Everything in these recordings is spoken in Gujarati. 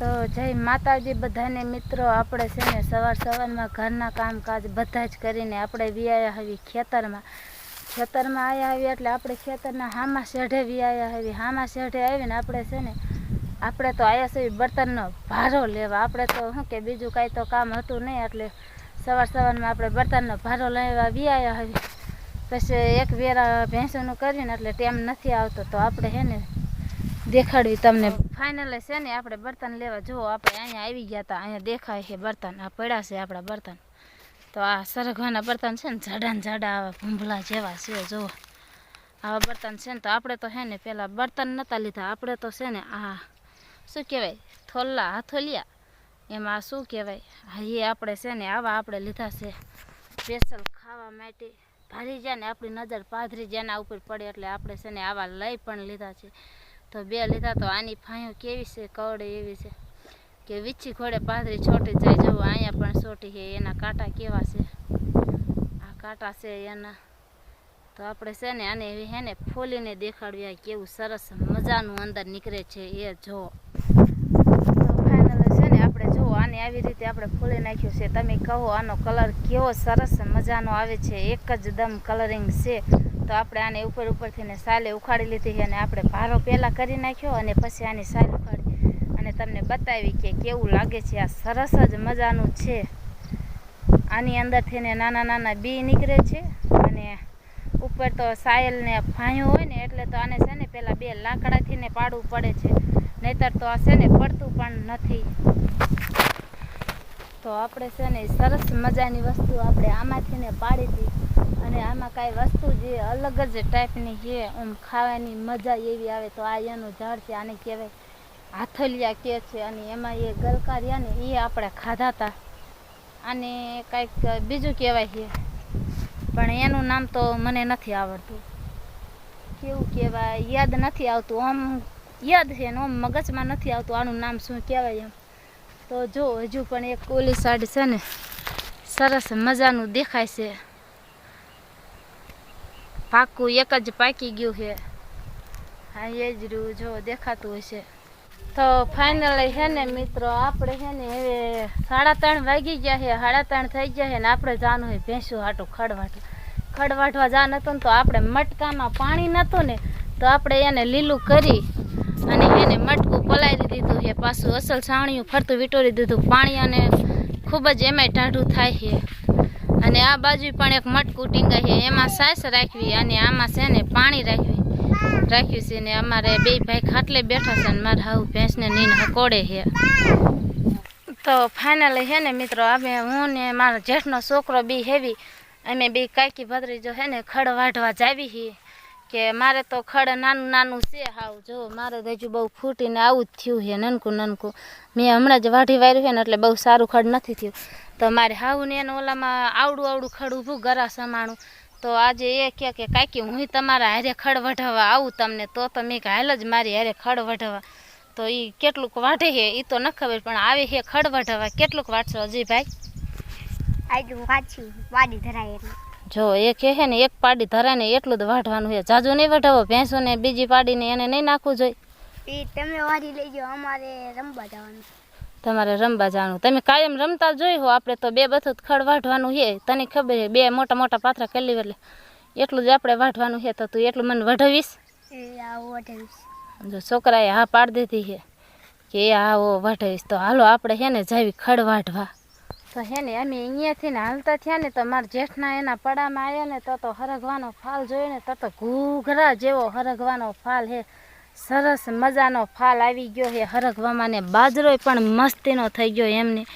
તો જય માતાજી બધાને મિત્રો, આપણે છે ને સવાર સવારમાં ઘરના કામકાજ બધા જ કરીને આપણે વ્યાયા આવી ખેતરમાં. ખેતરમાં આવ્યા આવી એટલે આપણે ખેતરના હામા શેઢે વ્યાયા આવી હામા શેઢે આવીને આપણે છે ને, આપણે તો આવ્યા છે બર્તનનો ભારો લેવા. આપણે તો શું કે, બીજું કાંઈ તો કામ હતું નહીં એટલે સવાર સવારમાં આપણે બર્તનનો ભારો લેવા વ્યાયા આવી પછી એક વેરા ભેંસોનું કરીને એટલે ટેમ નથી આવતો. તો આપણે હે ને દેખાડવી તમને. ફાઇનલ છે ને, આપણે બર્તન લેવા જુઓ, આપણે અહીંયા આવી ગયા હતા અહીંયા દેખાય છે બર્તન. આ પડ્યા છે આપણા બર્તન. તો આ સરગવાના બર્તન છે ને જાડા ને જાડા આવા ભૂંભલા જેવા છે, જુઓ. આવા બર્તન છે ને, તો આપણે તો છે ને પહેલાં બર્તન નહોતા લીધા, આપણે તો છે ને, આ શું કહેવાય, થોલ્લા, હાથોલિયા. એમાં શું કહેવાય, હા, એ આપણે છે ને, આવા આપણે લીધા છે. સ્પેશિયલ ખાવા માટે. ભારી જાય ને, આપણી નજર પાથરી જેના ઉપર પડે એટલે આપણે છે ને, આવા લઈ પણ લીધા છે. તો બે લીધા તો આની ફાંયો કેવી છે, કવડે એવી છે. કે વીછી ઘોડે પાથરી છોટી જાય જવું, અહીંયા પણ છોટી છે, એના કાંટા કેવા છે? આ કાંટા છે એના. તો આપણે છે ને આને એવી હે ને ફોલીને દેખાડવી કેવું સરસ મજાનું અંદર નીકળે છે, એ જો. આને આવી રીતે આપણે ફૂલી નાખ્યું છે. તમે કહો આનો કલર કેવો સરસ મજાનો આવે છે, એક જ દમ કલરિંગ છે. તો આપણે આને ઉપર ઉપરથી ને સાલે ઉખાડી લીધી અને આપણે ભારો પહેલાં કરી નાખ્યો અને પછી આની સાલ ઉખાડી. અને તમને બતાવી કે કેવું લાગે છે, આ સરસ જ મજાનું છે. આની અંદરથી ને નાના નાના બી નીકળે છે અને ઉપર તો સાયલને ફાંયું હોય ને એટલે તો આને છે ને પહેલાં બે લાકડાથી ને પાડવું પડે છે. નહીતર તો આ છે ને પડતું પણ નથી. તો આપણે છે ને સરસ મજાની વસ્તુ આપણે આમાંથી ને પાડી હતી. અને આમાં કાંઈ વસ્તુ જે અલગ જ ટાઈપની છે, આમ ખાવાની મજા એવી આવે તો આ એનું ઝાડ છે, આને કહેવાય હાથલિયા કે છે અને એમાં એ ગલકારિયા ને, એ આપણે ખાધા હતા અને કાંઈક બીજું કહેવાય છે, પણ એનું નામ તો મને નથી આવડતું. કેવું કહેવાય, યાદ નથી આવતું, આમ યાદ છે ને, આમ મગજમાં નથી આવતું આનું નામ શું કહેવાય એમ. તો જો હજુ પણ એક ઓલી સાઈડ છે ને, સરસ મજાનું દેખાય છે. પાકું એક જ પાકી ગયું છે. હા, એ જ રહ્યું. જો, દેખાતું હશે. તો ફાઇનલી છે ને મિત્રો, આપણે છે ને હવે સાડા ત્રણ વાગી ગયા છે. સાડા ત્રણ થઈ ગયા છે ને આપણે જાનું હોય ભેંસું હાટું ખડવાટું. ખડવાટવા જવાનું હતું ને તો આપણે મટકામાં પાણી નહોતું ને તો આપણે એને લીલું કરી અને એને મટકું પલાવી દીધું છે. પાછું અસલ છાણિયું ફરતું વીંટોરી દીધું. પાણી અને ખૂબ જ એમાંય ટાઢું થાય છે. અને આ બાજુ પણ એક મટકું ટીંગા છે. એમાં સાસ રાખવી અને આમાં છે ને પાણી રાખવી. રાખ્યું છે ને અમારે બે ભાઈ ખાટલે બેઠા છે ને મારે હાવ ભેંસને નીન હકોડે છે. તો ફાઇનલી છે ને મિત્રો અમે હું ને મારો જેઠનો છોકરો બી હેવી. અમે બે કાકી ભત્રીજો છે ને ખડ વાઢવા જાવી છીએ. કે મારે તો ખડ નાનું નાનું છે હાવ, જો મારે તો હજુ બહુ ફૂટીને આવું જ થયું છે, નનકું નનકું. મેં હમણાં જ વાઢી વાર્યું છે ને એટલે બહુ સારું ખડ નથી થયું. તો મારે હાવ ને એને ઓલામાં આવડું આવડું ખડ ઊભું ગરા સમાણું. તો આજે એ કહે કે, કાકી, હું તમારા હારે ખડ વઢાવવા આવું તમને, તો તમે મેં હાલ જ મારી હારે ખડ વઢાવવા. તો એ કેટલુંક વાઢે છે એ તો ન ખબર, પણ આવે છે ખડ વઢાવવા. કેટલુંક વાટશો અજયભાઈ આજે વાંચી, વાડી ધરાય એટલે. જો એક હે ને એક પાડી ધરાય ને એટલું જ વાઢવાનું છે. જાજુ નહીં વઢાવો ભેંસોને બીજી પાડીને એને નહીં નાખવું જોઈએ. તમે વારી લઈ જાઓ અમારે રમવા જવાનું તમારે રમવા જવાનું. તમે કાયમ રમતા જોઈ હો આપણે તો બે બધું ખડ વાઢવાનું છે. તને ખબર છે બે મોટા મોટા પાથરા કરી એટલે એટલું જ આપણે વાઢવાનું છે. તો તું એટલું મને વઢાવીશ? જો છોકરાએ હા પાડી દીધી છે કે એ હા ઓ વઢાવીશ. તો હાલો આપણે છે ને જાવી ખડ વાઢવા. તો હે ને, અમે અહીંયાથી ને હાલતા થયા ને, તો મારા જેઠના એના પડામાં આવ્યા ને, તો તો હરગવાનો ફાલ જોયો ને, તો તો ઘૂઘરા જેવો હરગવાનો ફાલ હે. સરસ મજાનો ફાલ આવી ગયો હે. હરગવામાં ને બાજરો પણ મસ્તીનો થઈ ગયો એમને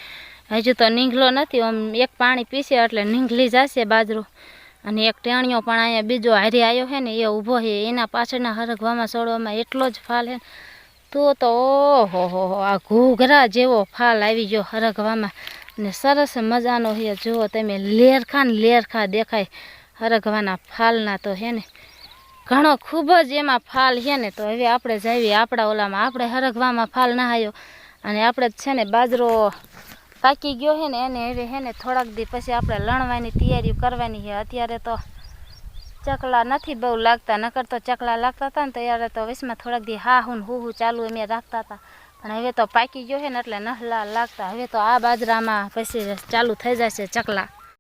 હજુ તો નીંગલો નથી આમ એક પાણી પીશે એટલે નીંગલી જશે બાજરો. અને એક ટેણીઓ પણ અહીંયા બીજો હારી આવ્યો છે ને, એ ઊભો છે એના પાછળના હરગવામાં છોડવામાં એટલો જ ફાલ હે. તો તો ઓહો હો હો આ ઘૂઘરા જેવો ફાલ આવી ગયો હરગવામાં. ને સરસ મજાનો હે જુઓ તમે લેરખા ને લેરખા દેખાય. હરગવાના ફાલના તો હે ને. ઘણો ખૂબ જ એમાં ફાલ છે ને. તો હવે આપણે જઈએ આપણા ઓલામાં. આપણે હરગવામાં ફાલ ના આવ્યો અને આપણે છે ને બાજરો પાકી ગયો છે ને. એને હવે છે ને થોડાક દી પછી આપણે લણવાની તૈયારી કરવાની છે. અત્યારે તો ચકલા નથી બહુ લાગતા. નકર તો ચકલા લાગતા હતા ને ત્યારે તો વિશમાં થોડાક દી હા હું હું ચાલુ અમે રાખતા હતા. અને હવે તો પાકી ગયો છે ને એટલે નહલા લાગતા. હવે તો આ બાજરામાં પછી ચાલુ થઈ જશે ચકલા.